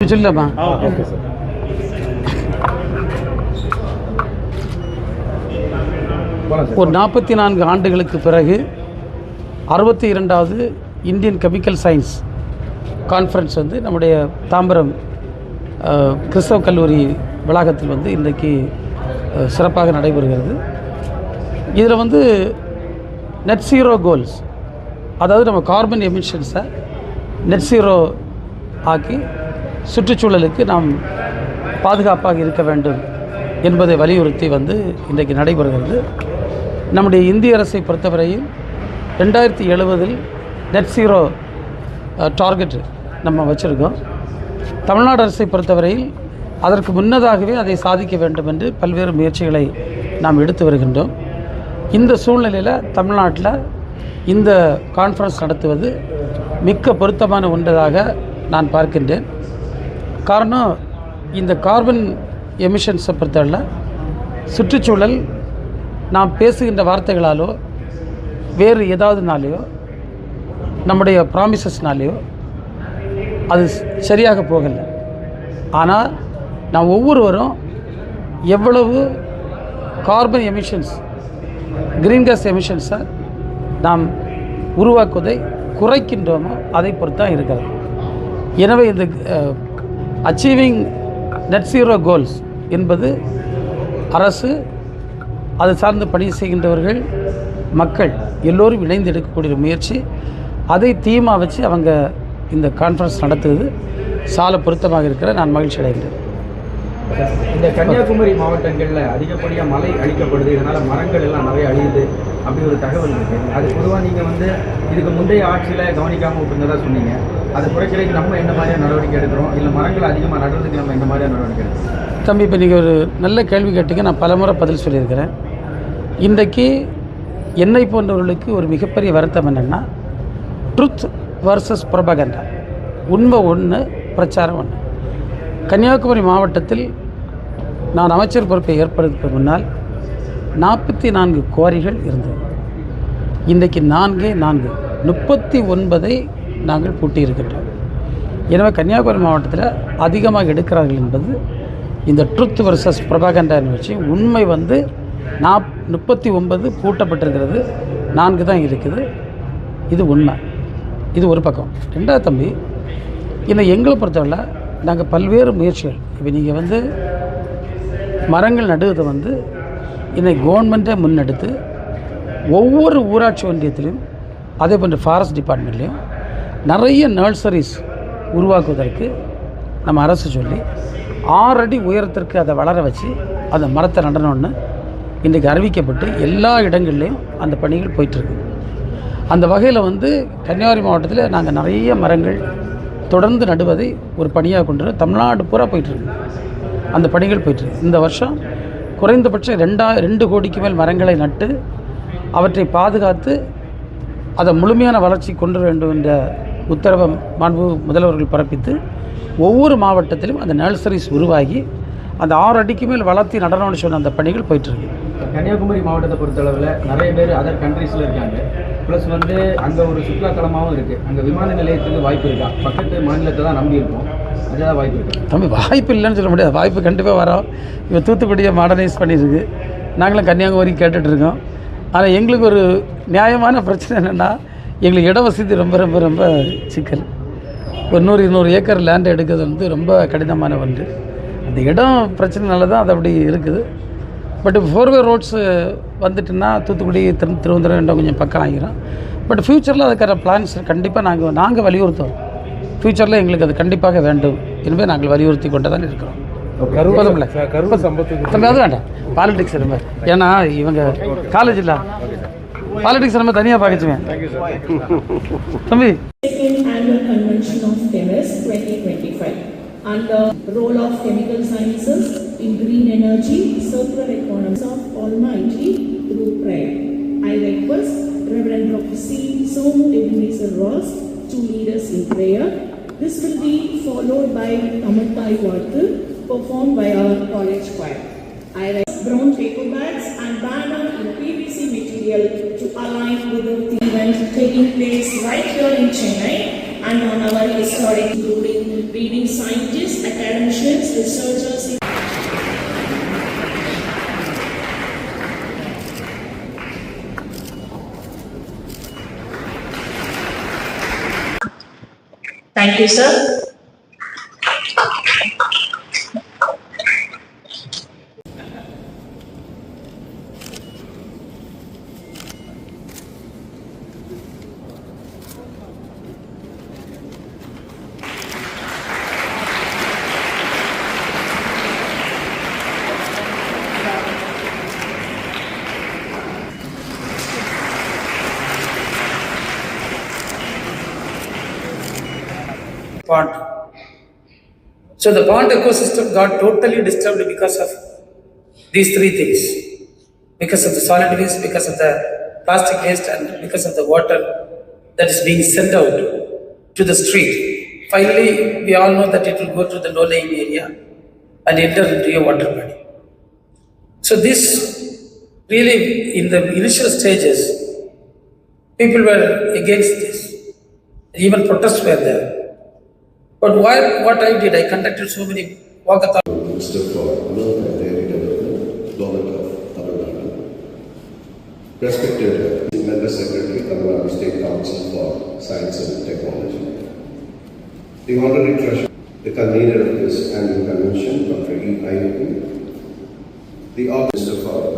Sir sir ஒரு நாற்பத்தி நான்கு ஆண்டுகளுக்கு பிறகு அறுபத்தி இரண்டாவது இந்தியன் கெமிக்கல் சயின்ஸ் கான்ஃபரன்ஸ் வந்து நம்முடைய தாம்பரம் கிறிஸ்தவ கல்லூரி வளாகத்தில் வந்து இன்றைக்கு சிறப்பாக நடைபெறுகிறது. இதில் வந்து நெட் ஜீரோ கோல்ஸ் அதாவது நம்ம கார்பன் எமிஷன்ஸை நெட் ஜீரோ ஆக்கி சுற்றுச்சூழலுக்கு நாம் பாதுகாப்பாக இருக்க வேண்டும் என்பதை வலியுறுத்தி வந்து இன்றைக்கு நடைபெறுகிறது. நம்முடைய இந்திய அரசை பொறுத்தவரையில் ரெண்டாயிரத்தி எழுபதில் நெட் ஜீரோ டார்கெட் நம்ம வச்சுருக்கோம். தமிழ்நாடு அரசை பொறுத்தவரையில் அதற்கு முன்னதாகவே அதை சாதிக்க வேண்டும் என்று பல்வேறு முயற்சிகளை நாம் எடுத்து வருகின்றோம். இந்த சூழ்நிலையில் தமிழ்நாட்டில் இந்த கான்ஃபரன்ஸ் நடத்துவது மிக்க பொருத்தமான ஒன்றதாக நான் பார்க்கின்றேன். காரணம் இந்த கார்பன் எமிஷன்ஸை பொறுத்தவரையில் சுற்றுச்சூழல் நாம் பேசுகின்ற வார்த்தைகளாலோ வேறு ஏதாவதுனாலேயோ நம்முடைய ப்ராமிசஸ்னாலேயோ அது சரியாக போகலை. ஆனால் நாம் ஒவ்வொருவரும் எவ்வளவு கார்பன் எமிஷன்ஸ் கிரீன் கேஸ் எமிஷன்ஸை நாம் உருவாக்குவதை குறைக்கின்றோமோ அதை பொறுத்து தான் இருக்கிறது. எனவே இந்த அச்சீவிங் நெட் ஜீரோ கோல்ஸ் என்பது அரசு அது சார்ந்து பணி செய்கின்றவர்கள் மக்கள் எல்லோரும் இணைந்து எடுக்கக்கூடிய முயற்சி. அதை தீமாக வச்சு அவங்க இந்த கான்ஃபரன்ஸ் நடத்துவது சால பொருத்தமாக இருக்கிற நான் மகிழ்ச்சி அடைகிறேன் இந்த கன்னியாகுமரி மாவட்டங்களில் அதிகப்படியாக மழை அழிக்கப்படுது இதனால் மரங்கள் எல்லாம் நிறைய அழியுது அப்படி ஒரு தகவல் இருக்குது அது பொதுவாக நீங்கள் வந்து இதுக்கு முந்தைய ஆட்சியில் கவனிக்காமல் விட்டுருந்ததாக சொன்னீங்க. அதை குறைக்கிறதுக்கு நம்ம என்ன மாதிரியான நடவடிக்கை எடுக்கிறோம்? இல்லை மரங்கள் அதிகமாக நடுறதுக்கு நம்ம என்ன மாதிரியான நடவடிக்கை எடுக்கிறோம்? தம்பி இப்போ நீங்கள் ஒரு நல்ல கேள்வி கேட்டீங்க. நான் பலமுறை பதில் சொல்லியிருக்கிறேன். இன்றைக்கு என்னை போன்றவர்களுக்கு ஒரு மிகப்பெரிய வருத்தம் என்னென்னா ட்ருத் வர்சஸ் புரபகண்டா உண்மை ஒன்று பிரச்சாரம் ஒன்று கன்னியாகுமரி மாவட்டத்தில் நான் அமைச்சர் பொறுப்பை ஏற்படுத்த முன்னால் நாற்பத்தி நான்கு குவாரிகள் இருந்தது. இன்றைக்கு நான்கே நான்கு. முப்பத்தி ஒன்பதை நாங்கள் பூட்டியிருக்கின்றோம். எனவே கன்னியாகுமரி மாவட்டத்தில் அதிகமாக எடுக்கிறார்கள் என்பது இந்த ட்ருத் வர்சஸ் பிரபாகண்டா நிகழ்ச்சி உண்மை வந்து நாப் முப்பத்தி ஒன்பது பூட்டப்பட்டிருக்கிறது. நான்கு தான் இருக்குது. இது உண்மை. இது ஒரு பக்கம். ரெண்டாவது தம்பி இந்த எங்களை பொறுத்தவரை நாங்கள் பல்வேறு முயற்சிகள். இப்போ நீங்கள் வந்து மரங்கள் நடுவதை வந்து இன்னைக்கு கவர்மெண்ட்டே முன்னெடுத்து ஒவ்வொரு ஊராட்சி ஒன்றியத்திலையும் அதே போன்ற ஃபாரஸ்ட் டிபார்ட்மெண்ட்லேயும் நிறைய நர்சரிஸ் உருவாக்குவதற்கு நம்ம அரசு சொல்லி ஆறு அடி உயரத்திற்கு அதை வளர வச்சு அந்த மரத்தை நடணும்னு இன்றைக்கு அறிவிக்கப்பட்டு எல்லா இடங்கள்லேயும் அந்த பணிகள் போயிட்டுருக்கு அந்த வகையில் வந்து கன்னியாகுமரி மாவட்டத்தில் நாங்கள் நிறைய மரங்கள் தொடர்ந்து நடுவதை ஒரு பணியாக கொண்டு தமிழ்நாடு பூரா போயிட்டுருக்கு. அந்த பணிகள் போயிட்டுருக்கு. இந்த வருஷம் குறைந்தபட்சம் ரெண்டா ரெண்டு கோடிக்கு மேல் மரங்களை நட்டு அவற்றை பாதுகாத்து அதை முழுமையான வளர்ச்சி கொண்டு வேண்டும் என்ற உத்தரவை மாண்பு முதல்வர்கள் பிறப்பித்து ஒவ்வொரு மாவட்டத்திலும் அந்த நர்சரிஸ் உருவாகி அந்த ஆறு அடிக்கு மேல் வளர்த்தி நடனம்னு சொன்ன அந்த பணிகள் போயிட்டுருக்கு. கன்னியாகுமரி மாவட்டத்தை பொறுத்தளவில் நிறைய பேர் அதர் கண்ட்ரீஸில் இருக்காங்க. ப்ளஸ் வந்து அங்கே ஒரு சுற்றுலாத்தலமாகவும் இருக்குது அங்கே விமான நிலையத்துக்கு வாய்ப்பு இருக்கா? பக்கத்து மாநிலத்தை தான் நம்பி இருக்கோம். அதுதான் வாய்ப்பு இருக்கா. தம்பி வாய்ப்பு இல்லைன்னு சொல்ல முடியாது. வாய்ப்பு கண்டிப்பாக வரோம். இப்போ தூத்துக்குடியை மாடர்னைஸ் பண்ணியிருக்கு. நாங்களும் கன்னியாகுமரி கேட்டுட்ருக்கோம் ஆனால் எங்களுக்கு ஒரு நியாயமான பிரச்சனை என்னென்னா எங்களுக்கு இட வசதி ரொம்ப ரொம்ப ரொம்ப சிக்கல். ஒரு நூறு இருநூறு ஏக்கர் லேண்ட் எடுக்கிறது வந்து ரொம்ப கடினமான ஒன்று. அந்த இடம் பிரச்சனைனால தான் அது அப்படி இருக்குது. பட் ஃபோர்வே ரோட்ஸு வந்துட்டுன்னா தூத்துக்குடி திரு திருவனந்தபுரம் கொஞ்சம் பக்கம் ஆகிரும். பட் ஃப்யூச்சரில் அதுக்கான பிளான்ஸ் கண்டிப்பாக நாங்கள் நாங்கள் வலியுறுத்துவோம். ஃப்யூச்சரில் எங்களுக்கு அது கண்டிப்பாக வேண்டும். என்பதை நாங்கள் வலியுறுத்தி கொண்டு தான் இருக்கிறோம் போதும்ல தம்பி அது வேண்டாம். பாலிடிக்ஸ் ரொம்ப ஏன்னா இவங்க காலேஜ் இல்லை. பாலிடிக்ஸ் நம்ம தனியாக பார்க்கச்சுவேன் தம்பி. Second Annual Convention of Chemists 2025 and the role of chemical sciences in green energy, circular economy of Almighty through prayer. I request Reverend Dr. C. Somu Ebenezer Ross to lead us in prayer. This will be followed by Tamattai Vartu performed by our college choir. I request brown paper bags and banner in PVC material to align with the event taking place right here in Chennai and on our historic including leading scientists, academicians, researchers Thank you, sir. Pond. So the pond ecosystem got totally disturbed because of these three things. Because of the solid waste, because of the plastic waste and because of the water that is being sent out to the street. Finally, we all know that it will go to the low-lying area and enter into a water body. So this really, in the initial stages, people were against this. Even protests were there. But why, what I did, I conducted so many walkathons. Minister for Milk and Development, Government of Tamil Nadu. Respected Member Secretary, Tamil Nadu State Council for Science and Technology. The Honorary Treasurer, the convener of this annual convention, Dr. E. Ayubu. The Minister for